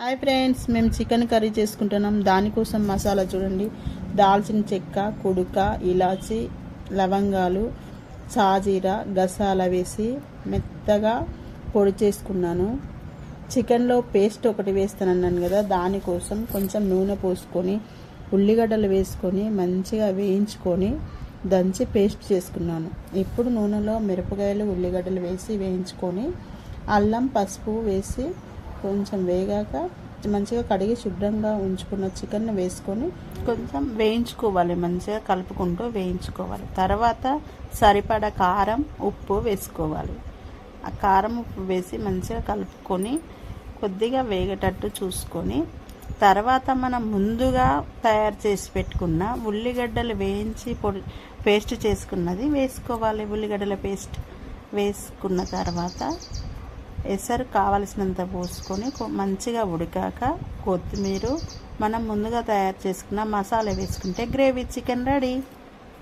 Hi friends మేము chicken curry చేసుకుంటున్నాం. దానికోసం మసాలా చూడండి. దాల్చిన చెక్క కుడుక ఇలాచి లవంగాలు చాజీర గసాల వేసి మెత్తగా పొడి చేసుకున్నాను. చికెన్లో పేస్ట్ ఒకటి వేస్తానన్నాను కదా దానికోసం కొంచెం నూనె పోసుకొని ఉల్లిగడ్డలు వేసుకొని మంచిగా వేయించుకొని దంచి పేస్ట్ చేసుకున్నాను. ఇప్పుడు నూనెలో మిరపకాయలు ఉల్లిగడ్డలు వేసి వేయించుకొని అల్లం పసుపు వేసి కొంచెం వేగాక మంచిగా కడిగి శుభ్రంగా ఉంచుకున్న చికెన్ వేసుకొని కొంచెం వేయించుకోవాలి మంచిగా కలుపుకుంటూ వేయించుకోవాలి. తర్వాత సరిపడా కారం ఉప్పు వేసుకోవాలి. ఆ కారం ఉప్పు వేసి మంచిగా కలుపుకొని కొద్దిగా వేగేటట్టు చూసుకొని తర్వాత మనం ముందుగా తయారు చేసి పెట్టుకున్న ఉల్లిగడ్డలు వేయించి పొడి పేస్ట్ చేసుకున్నది వేసుకోవాలి. ఉల్లిగడ్డల పేస్ట్ వేసుకున్న తర్వాత ఎసరు కావలసినంత పోసుకొని మంచిగా ఉడికాక కొత్తిమీర మనం ముందుగా తయారు చేసుకున్న మసాలా వేసుకుంటే గ్రేవీ చికెన్ రెడీ.